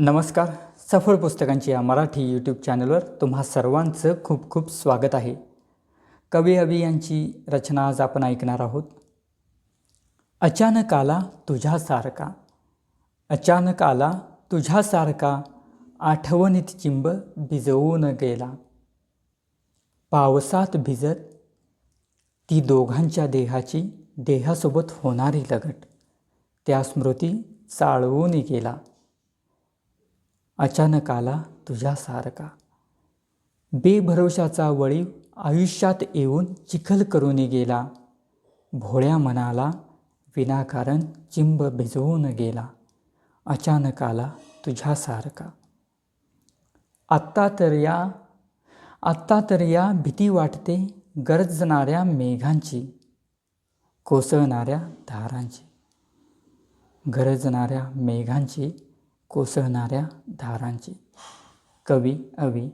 नमस्कार. सफळ पुस्तकांची या मराठी यूट्यूब चॅनलवर तुम्हा सर्वांचं खूप खूप स्वागत आहे. कवी अवी यांची रचना आज आपण ऐकणार आहोत. अचानक आला तुझ्यासारखा अचानक आला तुझ्यासारखा आठवणीत चिंब भिजवून गेला. पावसात भिजत ती दोघांच्या देहाची देहासोबत होणारी लगट. त्या स्मृती चाळवून गेला. अचानक आला तुझ्यासारखा बेभरवशाचा वळीव आयुष्यात येऊन चिखल करून गेला. भोळ्या मनाला विनाकारण चिंब भिजवून गेला. अचानक आला तुझ्यासारखा आत्ता तर या आत्ता तर या भीती वाटते गरजणाऱ्या मेघांची कोसळणाऱ्या धारांची. गरजणाऱ्या मेघांची कोसळणाऱ्या धारांची. कवी अवी